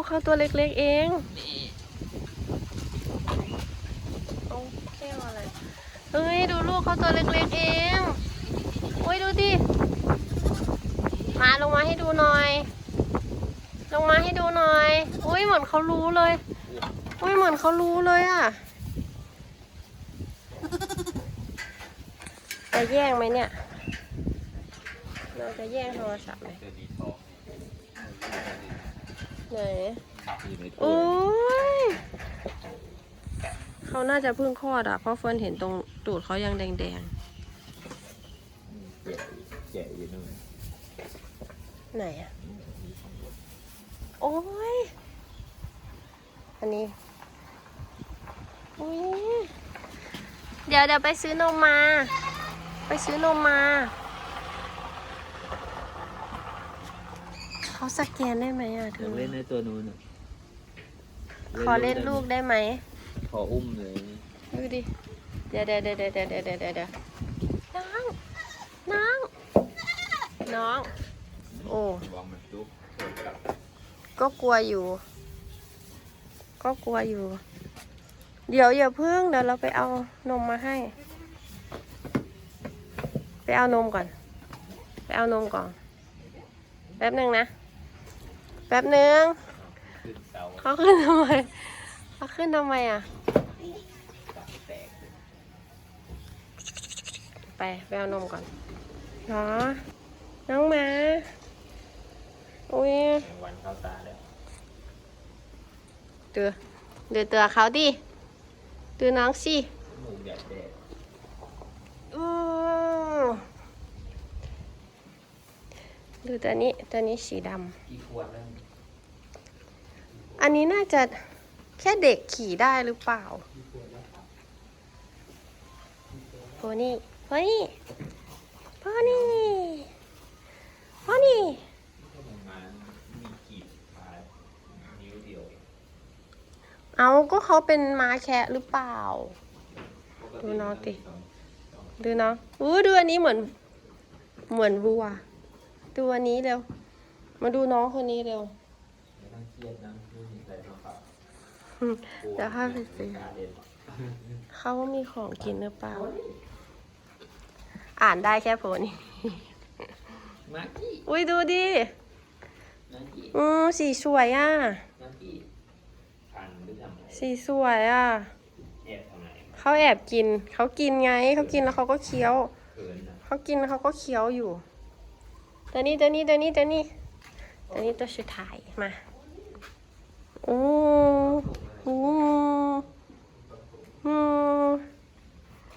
กเขาตัวเล็กๆเองนี่เอาแก้วอะไรเฮ้ยดูลูกเขาตัวเล็กๆเองโอ้ยดูดิมาลงมาให้ดูหน่อย ลงมาให้ดูหน่อยอุ้ยเหมือนเขารู้เลยอุ้ยเหมือนเขารู้เลยอะจะแย่งไหมเนี่ยเราจะแย่งโทรศัพท์ไหมเจอดีทอง ไหนอยู่ในถ้วโอ้ยยเขาน่าจะเพิ่งคลอดอะ เพราะเฟิร์นเห็นตรงตูดเขายังแดงแกะแกะอยู่นู่นๆ ไหนอะ โอ้ย อันนี้อุ้ยเดี๋ยวเดี๋ยวไปซื้อนมมา ไปซื้อนมมา เขาสแกนได้ไหมอะเธอเล่นในตัวนู้นขอเล่นลูกได้ไหมขออุ้มเลยดูดิ เดี๋ยวเดี๋ยวเดี๋ยวเดี๋ยวเดี๋ยวเดี๋ยวเดี๋ยวน้อง น้อง น้อง โอ้กก็กลัวอยู่ ก็กลัวอยู่ เดี๋ยวอย่าพึ่งเดี๋ยวเราไปเอานมมาให้ ไปเอานมก่อน ไปเอานมก่อน แป๊บหนึ่งนะ แป๊บหนึ่งขึ้นเสาเขาขึ้นทำไมเขาขึ้นทำไมอะตับแตกเลยไปไปเอานมก่อนเนาะน้องหมาอุ้ยแมงวันเข้าตาแล้วเตือเดือเตือเขาดิเตือน้องสิหมูใหญ่แดง อือ ดูตัวนี้ตัวนี้สีดกี่ขวดแล้วำอันนี้น่าจะแค่เด็กขี่ได้หรือเปล่าโพนี่โพนี่โพนี่โพนี่ประมาณมีกีบขานิ้วเดียวเองเอาก็เขาเป็นม้าแคะหรือเปล่าปกดูน้องติสองสองดูเนาะอู้ดูอันนี้เหมือน เหมือนวัว ดูอันนี้เร็ว มาดูน้องคนนี้เร็วไม่ต้องเครียดนะไม่มีอะไรมาฝากอืมเดี๋ยวให้ไปซื้อกล้าเล่นเขามีของกินหรือเปล่า อ่านได้แค่โพนี่มากี้อุ้ยดูดิมากี้อืมสีสวยอะ มากี้พันหรือทำอะไรสีสวยอะ แอบทำไมเขาแอบกิน เขากินไง เขากินแล้วเขาก็เคี้ยว เขินนะเขากินแล้วเขาก็เคี้ยวอยู่ ตัวนี้ตัวนี้ตัวนี้ตัวนี้ตัวนี้ตัวสุดท้ายมาโอ้โอ้โอ้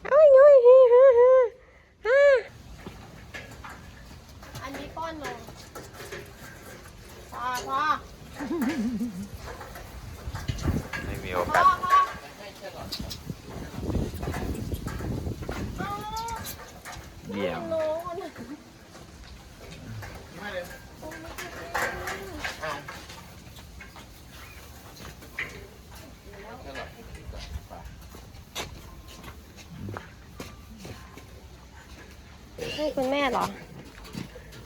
เอ้ยเอ้ยฮ่าฮ่าฮ่าฮ่าอันนี้ป้อนนมพอพอไม่มีโอพกาอสพอเยี่ยม น้องมัน ให้คุณแม่เหรอ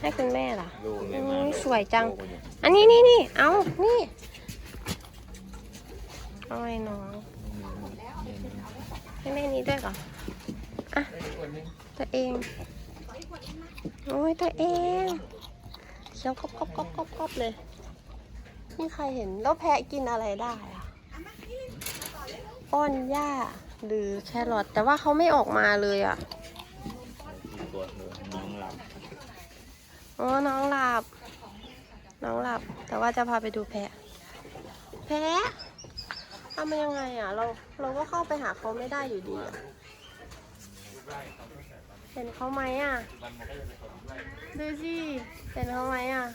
ให้คุณแม่เหรอลูกอืเนี่ยมามสวยจังลูกเนี่ยอันนี้นี่นี่เอานี่เอาให้น้องให้แม่นี้ด้วยเหรออะตัวเองโอ้ยตัวเองเคี้ยวกรอบกรอบกรอบกรอบกรอบเลยนี่ใครเห็นแล้วแพะกินอะไรได้อะป้อนหญ้าหรือแครอทแต่ว่าเขาไม่ออกมาเลยอะที่ ตัวเธอน้องหลับอ๋อน้องหลับ น้องหลับ แต่ว่าจะพาไปดูแพะ แพะทำยังไงอะ เราเราก็เข้าไปหาเขาไม่ได้อยู่ดีอะเห็นเขาไหมอะ ดูสิ เห็นเขาไหมอะ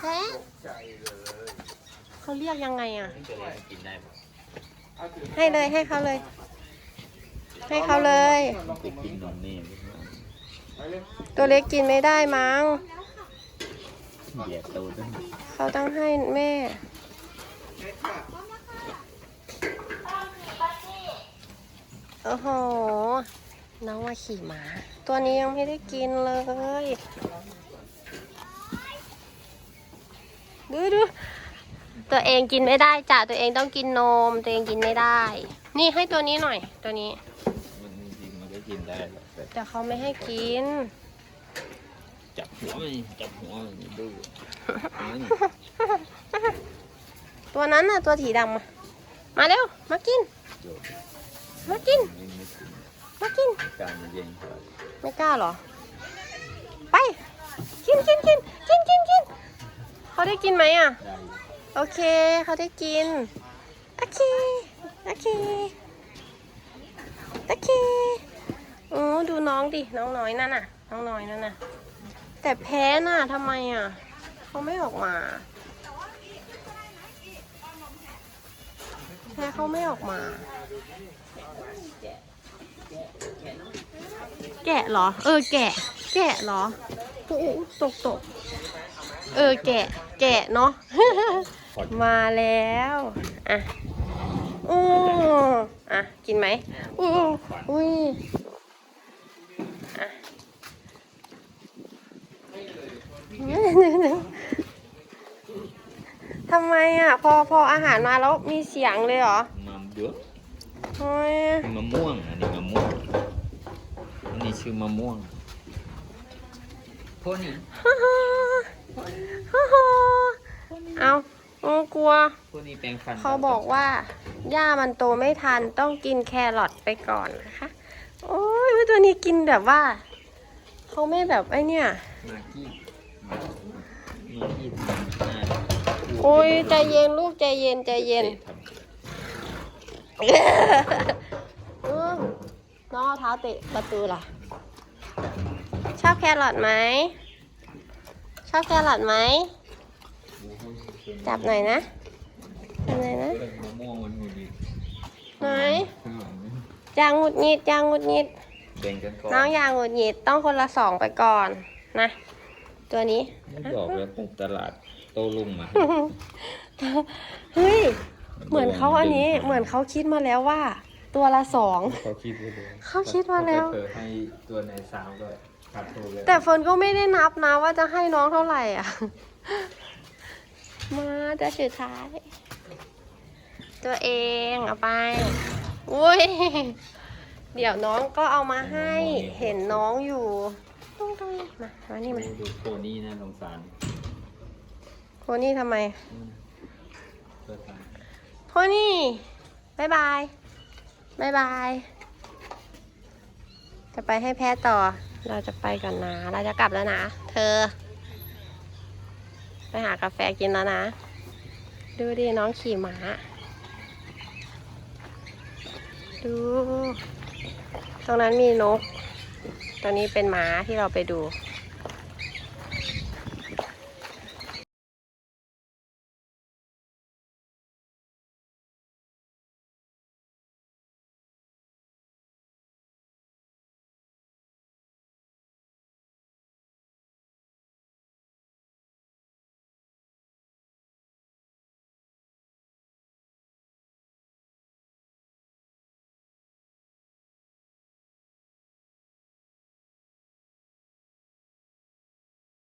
แพะเขาเรียกยังไงอะ ให้เลยให้เขาเลย ให้เขาเลยจะกินนมนี่ตัวเล็กกินไม่ได้มั้ง เหยียดตูดด้วยเขาต้องให้แม่ โอ้โห น้องมาขี่ม้า ตัวนี้ยังไม่ได้กินเลย ดูดู ตัวเองกินไม่ได้จ้ะ ตัวเองต้องกินนม ตัวเองกินไม่ได้ นี่ให้ตัวนี้หน่อย ตัวนี้มันจริงๆมันก็กินได้ แหละแต่แต่เขาไม่ให้กิน จับหัวมันจับหัวมันดูอันนั้นตัวนั้นน่ะตัวถีดำมามาเร็ว มากินโยนมากินไม่ไม่กิน มากินการมันเย็นกว่าไม่กล้าเหรอ ไป กินกินกินกินกินกินเขาได้กินไหมอะได้อยู่โอเค เขาได้กิน โอเค โอเค โอเค โอ้ดูน้องดิ น้องน้อยนั่นน่ะ น้องน้อยนั่นน่ะ แต่แพ้น่ะทำไมอะ เขาไม่ออกมา แพ้เขาไม่ออกมา แกะเหรอ เออ แกะ แกะเหรอโอ้ตกตกเออ แกะ แกะเนาะ มาแล้ว อะ โอ้อะ กินไหมอู้อุ้ย อะ ทำไม อะ พอพออาหารมาแล้วมีเสียงเลยเหรอมะเดือโอ้ยมะม่วงอันนี้มะม่วงอันนี้ชื่อมะม่วงพวกนี้ฮ่าฮ่าฮ่าฮ่าเอาโอ้กลัวพวกนี้แปลงฟันเขาบอกว่าหญ้ามันโตไม่ทันต้องกินแครอทไปก่อนนะคะ โอ้ยตัวนี้กินแบบว่าเขาไม่แบบไอเนี่ยมากี้มามากี้ทำหน้าโอ้ยใจเย็นลูกใจเย็นใจเย็นตะทำเออน้องเอาเท้าเตะประตูเหรอชอบแครอทไหม ชอบแครอทไหม จับหน่อยนะจับหน่อยนะเออมะม่วงมันหงุดหงิดไหนข้างหลังนี่จางหงุดหงิดจางหงุดหงิดแบ่งกันก่อนน้องอยางหงุดหงิดต้องคนละสองไปก่อนนะ ตัวนี้ไม่บอกแล้วไปตลาดโต้รุ่งมา เฮ้ย เหมือนเขาอันนี้ เหมือนเขาคิดมาแล้วว่า ตัวละสอง เขาคิดไว้เลยเขาคิดมาแล้วเปิดให้ตัวในสาวด้วยขาดตัวเลยแต่เฟิร์นก็ไม่ได้นับนะว่าจะให้น้องเท่าไหร่อะ มาจะสุดท้าย ตัวเองเอาไปอุ้ย เดี๋ยวน้องก็เอามาให้เห็นน้องอยู่ตรงตรงนี้มามานี่มา ดูโคนี่นะสงสาร โคนี่ทำไมอืมเปิดตาโคนี่บายบายบายบาย จะไปให้แพ้ต่อ เราจะไปก่อนนะ เราจะกลับแล้วนะ เธอ ไปหากาแฟกินแล้วนะ ดูดิน้องขี่ม้า ดู ตรงนั้นมีนกตรงนี้เป็นม้าที่เราไปดู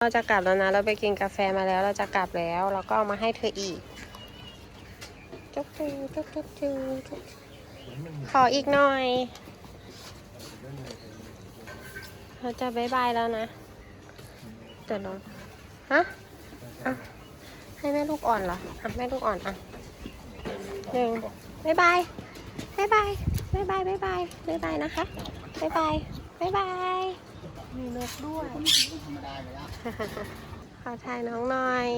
เราจะกลับแล้วนะ เราไปกินกาแฟมาแล้ว เราจะกลับแล้ว เราก็เอามาให้เธออีก จุ๊บจุ๊บจุ๊บจุ๊บจุ๊บจุ๊บขออีกหน่อย เราจะบายบายแล้วนะเดี๋ยวนอฮะอะให้แม่ลูกอ่อนเหรออะแม่ลูกอ่อนอะหนึ่งบายบายบายบายบายบายบายบายบายบายนะคะบายบายบายบายมีนกด้วย ขอถ่ายน้องหน่อย